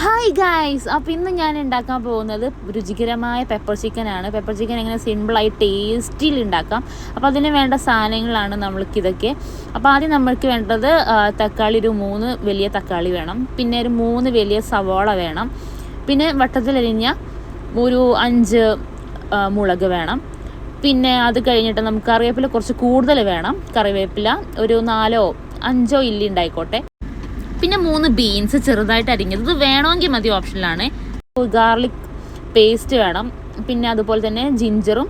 Hi guys അപ്പോൾ ഇന്ന് ഞാൻ ഉണ്ടാക്കാൻ പോകുന്നത് രുചികരമായ പെപ്പർ ചിക്കനാണ് പെപ്പർ ചിക്കൻ എങ്ങനെ സിമ്പിളായി ടേസ്റ്റിൽ ഉണ്ടാക്കാം. അപ്പോൾ അതിന് വേണ്ട സാധനങ്ങളാണ് നമ്മൾക്കിതൊക്കെ അപ്പോൾ ആദ്യം നമ്മൾക്ക് വേണ്ടത് തക്കാളി ഒരു മൂന്ന് വലിയ തക്കാളി വേണം. പിന്നെ ഒരു മൂന്ന് വലിയ സവാള വേണം. പിന്നെ വട്ടത്തിലരിഞ്ഞ ഒരു അഞ്ച് മുളക് വേണം. പിന്നെ അത് കഴിഞ്ഞിട്ട് നമുക്ക് കറിവേപ്പില കുറച്ച് കൂടുതൽ വേണം. കറിവേപ്പില ഒരു നാലോ അഞ്ചോ ഇല്ലി ഉണ്ടായിക്കോട്ടെ. പിന്നെ മൂന്ന് ബീൻസ് ചെറുതായിട്ട് അരിഞ്ഞത്. ഇത് വേണമെങ്കിൽ മതി ഓപ്ഷനിലാണ് ഗാർലിക് പേസ്റ്റ് വേണം. പിന്നെ അതുപോലെ തന്നെ ജിഞ്ചറും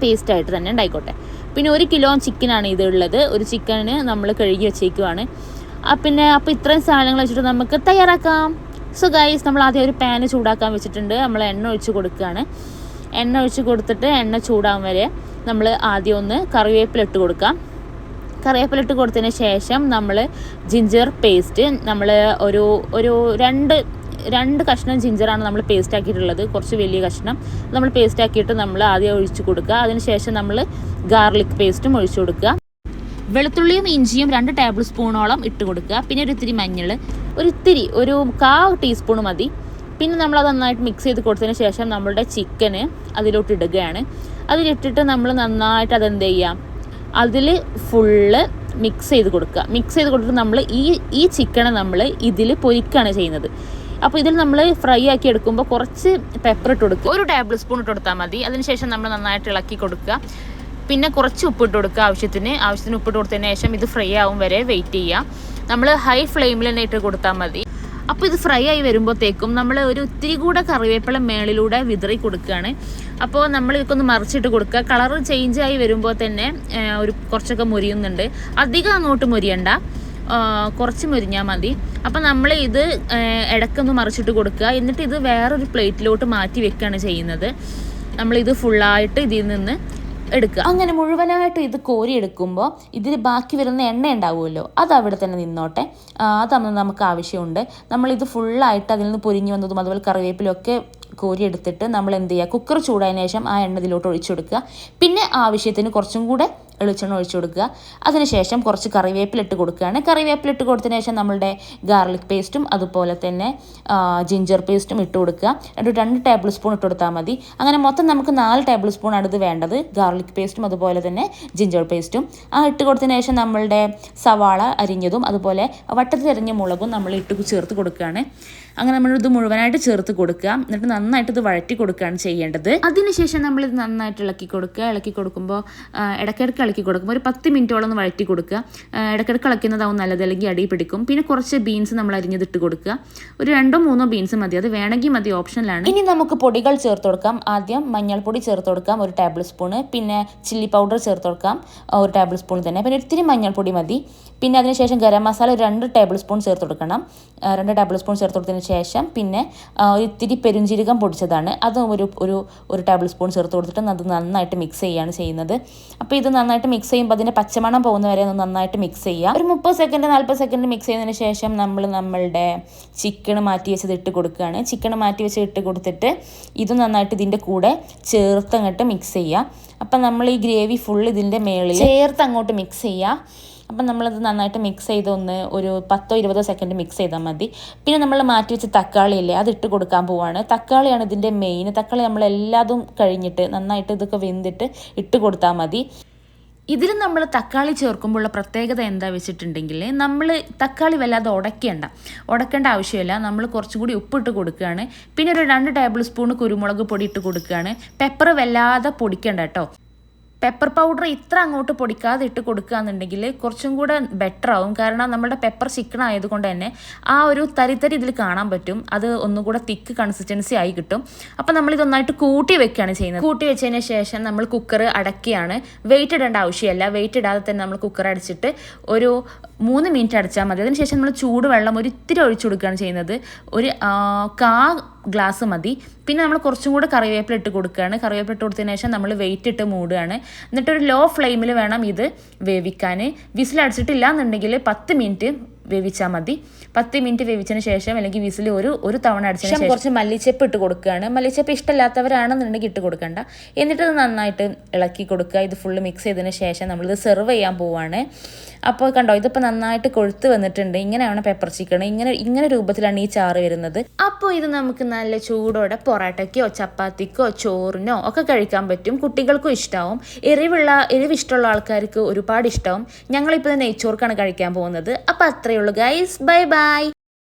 പേസ്റ്റായിട്ട് തന്നെ ഉണ്ടായിക്കോട്ടെ. പിന്നെ ഒരു കിലോ ചിക്കനാണ് ഇത് ഉള്ളത് ഒരു ചിക്കന് നമ്മൾ കഴുകി വെച്ചേക്കുവാണ്. പിന്നെ അപ്പോൾ ഇത്രയും സാധനങ്ങൾ വെച്ചിട്ട് നമുക്ക് തയ്യാറാക്കാം. സോ ഗൈസ് നമ്മൾ ആദ്യം ഒരു പാന് ചൂടാക്കാൻ വെച്ചിട്ടുണ്ട്. നമ്മൾ എണ്ണ ഒഴിച്ച് കൊടുക്കുകയാണ്. എണ്ണ ഒഴിച്ച് കൊടുത്തിട്ട് എണ്ണ ചൂടാകും വരെ നമ്മൾ ആദ്യം ഒന്ന് കറിവേപ്പില ഇട്ട് കൊടുക്കാം. കറിവേപ്പില ഇട്ട് കൊടുത്തതിന് ശേഷം നമ്മൾ ജിഞ്ചർ പേസ്റ്റ് നമ്മൾ ഒരു ഒരു രണ്ട് രണ്ട് കഷ്ണം ജിഞ്ചറാണ് നമ്മൾ പേസ്റ്റ് ആക്കിയിട്ടുള്ളത്. കുറച്ച് വലിയ കഷ്ണം. നമ്മൾ പേസ്റ്റ് ആക്കിയിട്ട് നമ്മൾ ആദ്യം ഒഴിച്ച് കൊടുക്കുക. അതിനുശേഷം നമ്മൾ ഗാർലിക് പേസ്റ്റും ഒഴിച്ചു കൊടുക്കുക. വെളുത്തുള്ളിയും ഇഞ്ചിയും രണ്ട് ടേബിൾ സ്പൂണോളം ഇട്ട് കൊടുക്കുക. പിന്നെ ഒരു ഇത്തിരി മഞ്ഞൾ ഒരു ഇത്തിരി ഒരു കാ ടീസ്പൂൺ മതി. പിന്നെ നമ്മൾ അത് നന്നായിട്ട് മിക്സ് ചെയ്ത് കൊടുത്തതിന് ശേഷം നമ്മളുടെ ചിക്കന് അതിലോട്ട് ഇടുകയാണ്. അതിലിട്ടിട്ട് നമ്മൾ നന്നായിട്ട് അതെന്ത് ചെയ്യാം അതിൽ ഫുള്ള് മിക്സ് ചെയ്ത് കൊടുക്കുക. മിക്സ് ചെയ്ത് കൊടുത്തിട്ട് നമ്മൾ ഈ ഈ ചിക്കനെ നമ്മൾ ഇതിൽ പൊരിക്കുകയാണ് ചെയ്യുന്നത്. അപ്പോൾ ഇതിൽ നമ്മൾ ഫ്രൈ ആക്കി എടുക്കുമ്പോൾ കുറച്ച് പെപ്പർ ഇട്ട് കൊടുക്കുക. ഒരു ടേബിൾ സ്പൂൺ ഇട്ട് കൊടുത്താൽ മതി. അതിനുശേഷം നമ്മൾ നന്നായിട്ട് ഇളക്കി കൊടുക്കുക. പിന്നെ കുറച്ച് ഉപ്പിട്ട് കൊടുക്കുക ആവശ്യത്തിന്. ആവശ്യത്തിന് ഉപ്പിട്ട് കൊടുത്തതിന് ശേഷം ഇത് ഫ്രൈ ആവും വരെ വെയിറ്റ് ചെയ്യുക. നമ്മൾ ഹൈ ഫ്ലെയിമിൽ തന്നെ ഇട്ട് കൊടുത്താൽ മതി. അപ്പോൾ ഇത് ഫ്രൈ ആയി വരുമ്പോഴത്തേക്കും നമ്മൾ ഒരു ഒത്തിരി കൂടെ കറിവേപ്പില മേളിലൂടെ വിതറി കൊടുക്കുകയാണ്. അപ്പോൾ നമ്മൾ ഇതൊക്കെ മറിച്ചിട്ട് കൊടുക്കുക. കളർ ചേഞ്ച് ആയി വരുമ്പോൾ തന്നെ ഒരു കുറച്ചൊക്കെ മുരിയുന്നുണ്ട്. അധികം അങ്ങോട്ട് മുരിയണ്ട. കുറച്ച് മുരിഞ്ഞാൽ മതി. അപ്പം നമ്മൾ ഇത് ഇടയ്ക്കൊന്ന് മറിച്ചിട്ട് കൊടുക്കുക. എന്നിട്ട് ഇത് വേറൊരു പ്ലേറ്റിലോട്ട് മാറ്റി വെക്കുകയാണ് ചെയ്യുന്നത്. നമ്മളിത് ഫുള്ളായിട്ട് ഇതിൽ നിന്ന് എടുക്കുക. അങ്ങനെ മുഴുവനായിട്ട് ഇത് കോരി എടുക്കുമ്പോൾ ഇതിൽ ബാക്കി വരുന്ന എണ്ണ ഉണ്ടാവുമല്ലോ അത് അവിടെ തന്നെ നിന്നോട്ടെ. അത് നമുക്ക് ആവശ്യമുണ്ട്. നമ്മളിത് ഫുള്ളായിട്ട് അതിൽ നിന്ന് പൊരിഞ്ഞു വന്നതും അതുപോലെ കറിവേപ്പിലൊക്കെ കോരി എടുത്തിട്ട് നമ്മൾ എന്ത് ചെയ്യുക കുക്കർ ചൂടായതിനു ശേഷം ആ എണ്ണ ഇതിലോട്ട് ഒഴിച്ചു കൊടുക്കുക. പിന്നെ ആവശ്യത്തിന് കുറച്ചും കൂടെ വെളിച്ചെണ്ണ ഒഴിച്ചു കൊടുക്കുക. അതിനുശേഷം കുറച്ച് കറിവേപ്പില ഇട്ട് കൊടുക്കുകയാണ്. കറിവേപ്പില ഇട്ട് കൊടുത്തതിന് ശേഷം നമ്മളുടെ ഗാർലിക് പേസ്റ്റും അതുപോലെ തന്നെ ജിഞ്ചർ പേസ്റ്റും ഇട്ട് കൊടുക്കുക. രണ്ട് രണ്ട് ടേബിൾ സ്പൂൺ ഇട്ട് കൊടുത്താൽ മതി. അങ്ങനെ മൊത്തം നമുക്ക് നാല് ടേബിൾ സ്പൂൺ ആണ് ഇത് വേണ്ടത്. ഗാർലിക് പേസ്റ്റും അതുപോലെ തന്നെ ജിഞ്ചർ പേസ്റ്റും ആ ഇട്ട് കൊടുത്തതിന് ശേഷം നമ്മളുടെ സവാള അരിഞ്ഞതും അതുപോലെ വട്ടത്തിൽ അരിഞ്ഞ മുളകും നമ്മൾ ഇട്ട് ചേർത്ത് കൊടുക്കുകയാണ്. അങ്ങനെ നമ്മൾ ഇത് മുഴുവനായിട്ട് ചേർത്ത് കൊടുക്കുക. എന്നിട്ട് നന്നായിട്ട് ഇത് വഴറ്റി കൊടുക്കുകയാണ് ചെയ്യേണ്ടത്. അതിനുശേഷം നമ്മൾ ഇത് നന്നായിട്ട് ഇളക്കി കൊടുക്കുക. ഇളക്കി കൊടുക്കുമ്പോൾ ഇടയ്ക്കിടയ്ക്ക് ഇളക്കി കൊടുക്കുമ്പോൾ ഒരു പത്ത് മിനിറ്റോളം ഒന്ന് വഴറ്റി കൊടുക്കുക. ഇടയ്ക്കിടയ്ക്ക് ഇളക്കുന്നതാവും നല്ലത്. അല്ലെങ്കിൽ അടി പിടിക്കും. പിന്നെ കുറച്ച് ബീൻസ് നമ്മൾ അരിഞ്ഞത് ഇട്ട് കൊടുക്കുക. ഒരു രണ്ടോ മൂന്നോ ബീൻസ് മതി. അത് വേണമെങ്കിൽ മതി. ഓപ്ഷനിലാണ്. ഇനി നമുക്ക് പൊടികൾ ചേർത്ത് കൊടുക്കാം. ആദ്യം മഞ്ഞൾപ്പൊടി ചേർത്ത് കൊടുക്കാം. ഒരു ടേബിൾ സ്പൂണ്. പിന്നെ ചില്ലി പൗഡർ ചേർത്ത് കൊടുക്കാം. ഒരു ടേബിൾ സ്പൂൺ തന്നെ. പിന്നെ ഒത്തിരി മഞ്ഞൾപ്പൊടി മതി. പിന്നെ അതിനുശേഷം ഗരം മസാല ഒരു രണ്ട് ടേബിൾ സ്പൂൺ ചേർത്ത് കൊടുക്കണം. രണ്ട് ടേബിൾ സ്പൂൺ ചേർത്ത് കൊടുത്തതിന് ശേഷം പിന്നെ ഇത്തിരി പെരുംജീരകം പൊടിച്ചതാണ്. അതും ഒരു ഒരു ഒരു ടേബിൾ സ്പൂൺ ചേർത്ത് കൊടുത്തിട്ട് അത് നന്നായിട്ട് മിക്സ് ചെയ്യുകയാണ് ചെയ്യുന്നത്. അപ്പോൾ ഇത് നന്നായിട്ട് മിക്സ് ചെയ്യുമ്പോൾ അതിന്റെ പച്ചമണം പോകുന്ന വരെ ഒന്ന് നന്നായിട്ട് മിക്സ് ചെയ്യുക. ഒരു മുപ്പത് സെക്കൻഡ് നാൽപ്പത് സെക്കൻഡ് മിക്സ് ചെയ്തതിന് ശേഷം നമ്മൾ നമ്മളുടെ ചിക്കൻ മാറ്റി വെച്ചത് ഇട്ട് കൊടുക്കുകയാണ്. ചിക്കൻ മാറ്റി വെച്ച് ഇട്ട് കൊടുത്തിട്ട് ഇത് നന്നായിട്ട് ഇതിന്റെ കൂടെ ചേർത്തങ്ങോട്ട് മിക്സ് ചെയ്യുക. അപ്പം നമ്മൾ ഈ ഗ്രേവി ഫുൾ ഇതിന്റെ മേളിൽ ചേർത്ത് അങ്ങോട്ട് മിക്സ് ചെയ്യുക. അപ്പം നമ്മളത് നന്നായിട്ട് മിക്സ് ചെയ്ത് ഒന്ന് ഒരു പത്തോ ഇരുപതോ സെക്കൻഡ് മിക്സ് ചെയ്താൽ മതി. പിന്നെ നമ്മൾ മാറ്റി വെച്ച തക്കാളി ഇല്ലേ അത് ഇട്ട് കൊടുക്കാൻ പോവാണ്. തക്കാളിയാണ് ഇതിന്റെ മെയിൻ തക്കാളി നമ്മൾ എല്ലാതും കഴിഞ്ഞിട്ട് നന്നായിട്ട് ഇതൊക്കെ വെന്തിട്ട് ഇട്ട് കൊടുത്താൽ മതി. ഇതിൽ നമ്മൾ തക്കാളി ചേർക്കുമ്പോഴുള്ള പ്രത്യേകത എന്താ വെച്ചിട്ടുണ്ടെങ്കിൽ നമ്മൾ തക്കാളി വല്ലാതെ ഉടയ്ക്കേണ്ട. ഉടക്കേണ്ട ആവശ്യമില്ല. നമ്മൾ കുറച്ചും കൂടി ഉപ്പിട്ട് കൊടുക്കുകയാണ്. പിന്നെ ഒരു രണ്ട് ടേബിൾ സ്പൂൺ കുരുമുളക് പൊടി ഇട്ട് കൊടുക്കുകയാണ്. പെപ്പർ വല്ലാതെ പൊടിക്കേണ്ട കേട്ടോ. പെപ്പർ പൗഡർ ഇത്ര അങ്ങോട്ട് പൊടിക്കാതെ ഇട്ട് കൊടുക്കുക എന്നുണ്ടെങ്കിൽ കുറച്ചും കൂടെ ബെറ്റർ ആവും. കാരണം നമ്മുടെ പെപ്പർ ചിക്കൻ ആയതുകൊണ്ട് തന്നെ ആ ഒരു തരിത്തരി ഇതിൽ കാണാൻ പറ്റും. അത് ഒന്നുകൂടെ തിക്ക് കൺസിസ്റ്റൻസി ആയി കിട്ടും. അപ്പം നമ്മൾ ഇതൊന്നായിട്ട് കൂട്ടി വെക്കുകയാണ് ചെയ്യുന്നത്. കൂട്ടി വെച്ചതിന് ശേഷം നമ്മൾ കുക്കർ അടക്കിയാണ് വെയിറ്റ് ഇടേണ്ട ആവശ്യമില്ല. വെയിറ്റ് ഇടാതെ തന്നെ നമ്മൾ കുക്കർ അടച്ചിട്ട് ഒരു മൂന്ന് മിനിറ്റ് അടച്ചാൽ മതി. അതിനുശേഷം നമ്മൾ ചൂടുവെള്ളം ഒരു ഇത്തിരി ഒഴിച്ചു കൊടുക്കുകയാണ് ചെയ്യുന്നത്. ഒരു കാ ഗ്ലാസ് മതി. പിന്നെ നമ്മൾ കുറച്ചും കൂടെ കറിവേപ്പില ഇട്ട് കൊടുക്കുകയാണ്. കറിവേപ്പില ഇട്ട് കൊടുത്തതിന് ശേഷം നമ്മൾ വെയിറ്റ് ഇട്ട് മൂടുകയാണ്. എന്നിട്ടൊരു ലോ ഫ്ലെയിമിൽ വേണം ഇത് വേവിക്കാൻ. വിസിലടിച്ചിട്ടില്ല എന്നുണ്ടെങ്കിൽ പത്ത് മിനിറ്റ് വേവിച്ചാൽ മതി. പത്ത് മിനിറ്റ് വേവിച്ചതിന് ശേഷം അല്ലെങ്കിൽ വിസിൽ ഒരു ഒരു തവണ അടിച്ചതിന് ശേഷം കുറച്ച് മല്ലിച്ചപ്പ് ഇട്ട് കൊടുക്കുകയാണ്. മല്ലിച്ചപ്പ് ഇഷ്ടമില്ലാത്തവരാണെന്നുണ്ടെങ്കിൽ ഇട്ട് കൊടുക്കണ്ട. എന്നിട്ട് ഇത് നന്നായിട്ട് ഇളക്കി കൊടുക്കുക. ഇത് ഫുള്ള് മിക്സ് ചെയ്തതിന് ശേഷം നമ്മളിത് സെർവ് ചെയ്യാൻ പോവുകയാണ് അപ്പോൾ കണ്ടോ ഇതിപ്പോൾ നന്നായിട്ട് കൊഴുത്ത് വന്നിട്ടുണ്ട്. ഇങ്ങനെയാണ് പെപ്പർ ചിക്കൻ ഇങ്ങനെ ഇങ്ങനെ രൂപത്തിലാണ് ഈ ചാറ് വരുന്നത്. അപ്പോൾ ഇത് നമുക്ക് നല്ല ചൂടോടെ പൊറോട്ടയ്ക്കോ ചപ്പാത്തിക്കോ ചോറിനോ ഒക്കെ കഴിക്കാൻ പറ്റും. കുട്ടികൾക്കും ഇഷ്ടമാവും എരിവുള്ള എരിവ് ഇഷ്ടമുള്ള ആൾക്കാർക്ക് ഒരുപാട് ഇഷ്ടമാവും ഞങ്ങളിപ്പോൾ നെയ്ച്ചോർക്കാണ് കഴിക്കാൻ പോകുന്നത്. അപ്പോൾ അത്രയേ ഉള്ളൂ ഗൈസ് ബൈ ബൈ